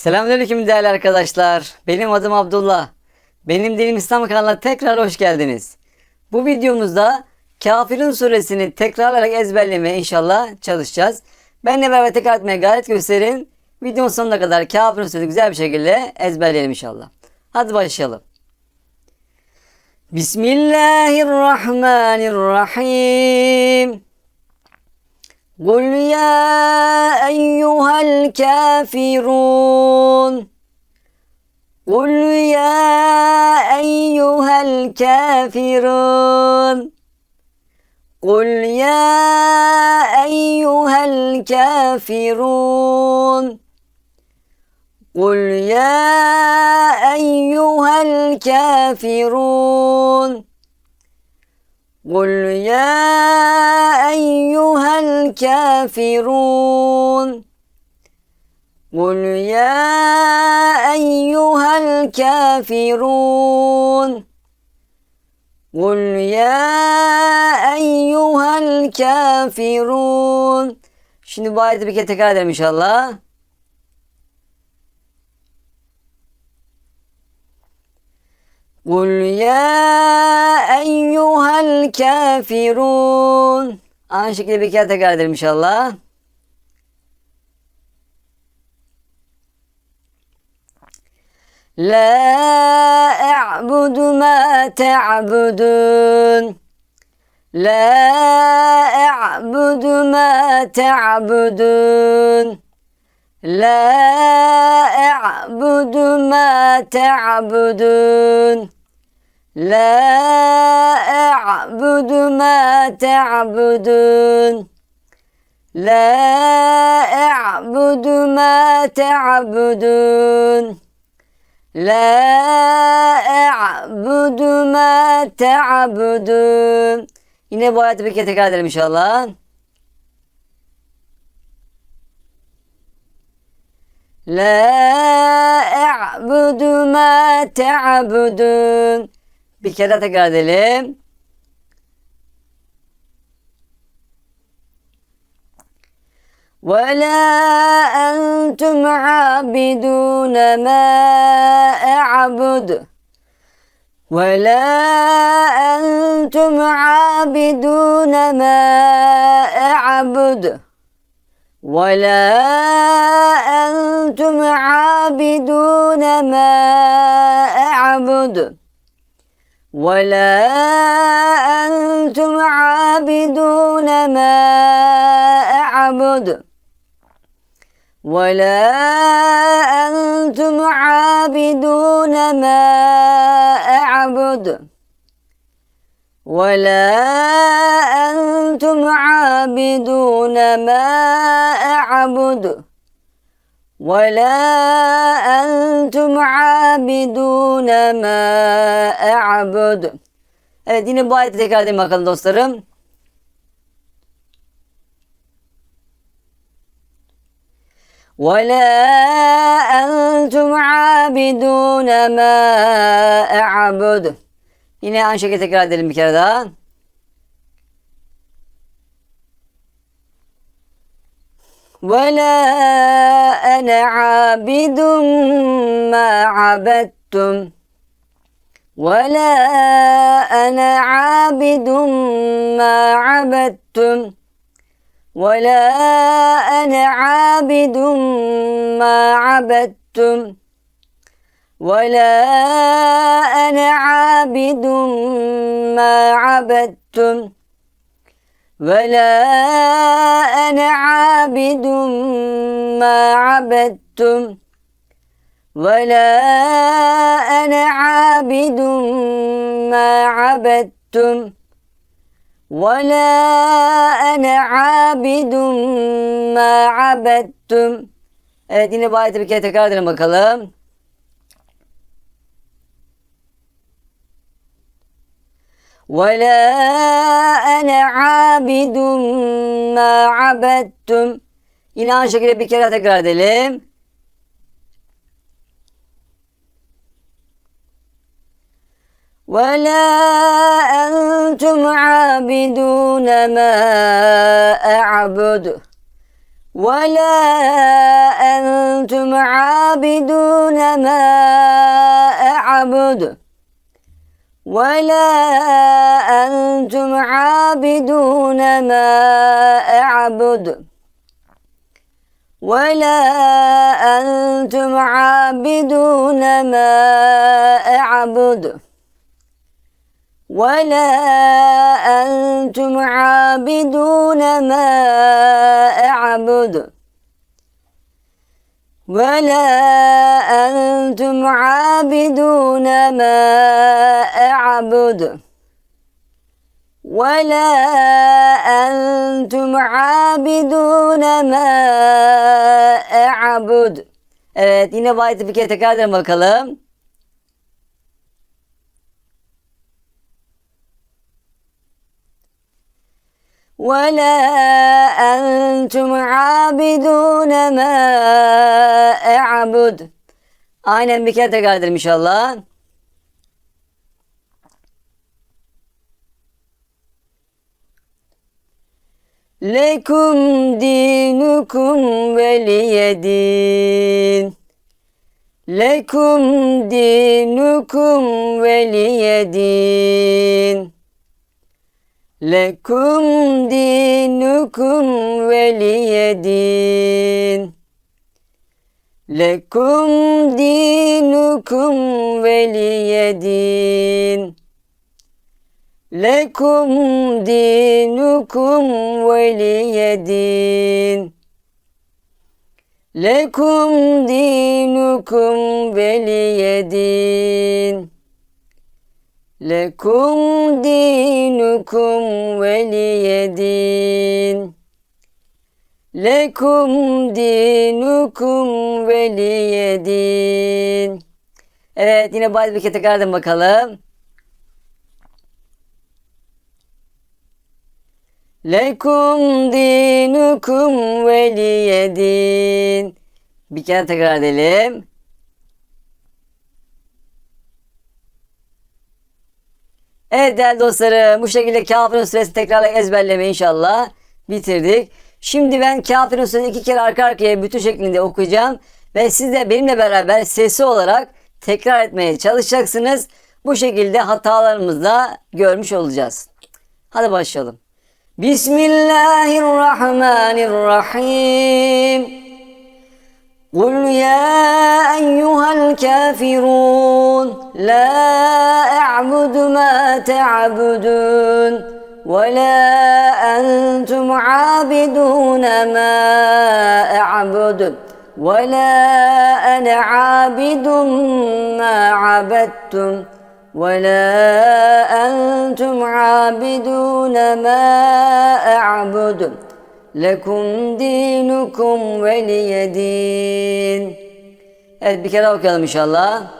Selamünaleyküm değerli arkadaşlar. Benim adım Abdullah. Benim Dilim İslam kanalına tekrar hoş geldiniz. Bu videomuzda Kafirun suresini tekrarlayarak ezberlemeye inşallah çalışacağız. Benle beraber tekrar etmeye gayret gösterin. Videonun sonuna kadar Kafirun suresini güzel bir şekilde ezberleyelim inşallah. Hadi başlayalım. Bismillahirrahmanirrahim. قل يا أيها الكافرون قل يا أيها الكافرون قل يا أيها الكافرون قل يا أيها الكافرون قل يا الكافرون قل يا أيها الكافرون قل يا أيها الكافرون Şimdi bu ayeti bir kere tekrar edelim inşallah. قل يا أيها الكافرون Aynı şekilde bir kere tekrar edelim inşallah. La e'budu ma te'budun. La e'budu ma te'budun. La e'budu ma te'budun. La a'budu ma ta'budun. La a'budu ma ta'budun. La a'budu ma ta'budun. Yine bu ayeti bir kere tekrar edelim inşallah. La a'budu ma ta'budun. Bir kere daha tekrar edelim. ولا أنتم عابدون ما أعبد ولا أنتم عابدون ما أعبد ولا أنتم عابدون ما أعبد ولا أنتم عابدون ما أعبد. ولا أنتم عابدون ما أعبد. ولا أنتم عابدون ما أعبد. ولا أنتم عابدون ما أعبد Evet yine bu ayeti tekrar edeyim bakalım dostlarım. ولا أنتم عابدون ما أعبد Yine aynı şekilde tekrar edelim bir kere daha. ولا أنا عابد ما عبدتم ولا أنا عابد ما عبدتم ولا أنا عابد ما عبدتم ولا أنا عابد ما عبدتم ولا أنا عابد ما عبدتم ولا أنا عابد ما عبدتم ولا أنا عابد ما عبدتم Evet yine bu ayeti bir kere tekrar edelim bakalım. ولا أنا عابد ما عبدتم Yine aynı şekilde bir kere tekrar edelim. ولا أنتم عابدون ما أعبد ولا أنتم عابدون ما أعبد ولا أنتم عابدون ما أعبد. ولا أنتم عابدون ما أعبد. ولا أنتم عابدون ما أعبد. ولا أنتم عابدون ما أعبد ولا أنتم عابدون ما أعبد Evet yine bu ayeti bir kere tekrar edelim bakalım. ولا أنتم عابدون ما أعبد Aynen bir kere tekrar edelim inşallah. Lekum dinukum veliyedin. Lekum dinukum veliyedin. Lekum dinukum veliyedin. Lekum dinukum veliyedin. Lekum dinukum veliyedin. Lekum dinukum veliyedin. Lekum dinukum veliyedin. Lekum dinukum veliyedin. Evet yine bazı bir kere tekrar edin bakalım. Lekum dinukum veliyedin. Bir kere tekrar edelim. Evet değerli dostlarım bu şekilde kafirin suresini tekrar ezberleme inşallah bitirdik. Şimdi ben kafirin suresini iki kere arka arkaya bütün şeklinde okuyacağım. Ve siz de benimle beraber sesi olarak tekrar etmeye çalışacaksınız. Bu şekilde hatalarımızla görmüş olacağız. Hadi başlayalım. Bismillahirrahmanirrahim. Kul ya eyyuhel kafirun. La أعبد ما تعبدون ولا أنتم عابدون ما أعبد ولا أنا عابد ما عبدتم ولا أنتم عابدون ما أعبد Lekum dinukum veliyedin. Evet bir kere okuyalım inşallah.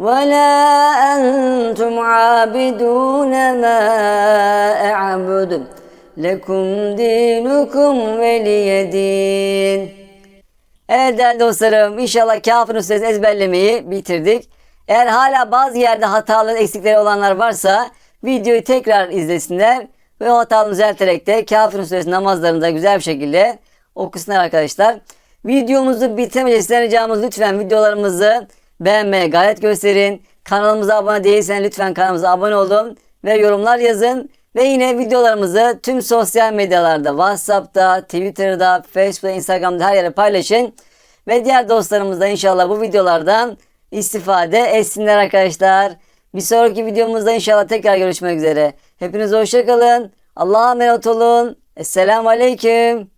ولا أنتم عابدون ما أعبد لكم دينكم ولي دين Evet değerli dostlarım inşallah Kafirin Suresi ezberlemeyi bitirdik. Eğer hala bazı yerde hatalı eksikleri olanlar varsa videoyu tekrar izlesinler ve o hatalarını düzelterek de Kafirin Suresi namazlarında güzel bir şekilde okusunlar arkadaşlar. Videomuzu bitirmeyeceğiz. Sizden ricamız lütfen videolarımızı beğenmeye gayret gösterin. Kanalımıza abone değilsen lütfen kanalımıza abone olun ve yorumlar yazın. Ve yine videolarımızı tüm sosyal medyalarda, WhatsApp'ta, Twitter'da, Facebook'ta, Instagram'da her yere paylaşın. Ve diğer dostlarımız da inşallah bu videolardan istifade etsinler arkadaşlar. Bir sonraki videomuzda inşallah tekrar görüşmek üzere. Hepinize hoşçakalın. Allah'a emanet olun. Esselamu Aleyküm.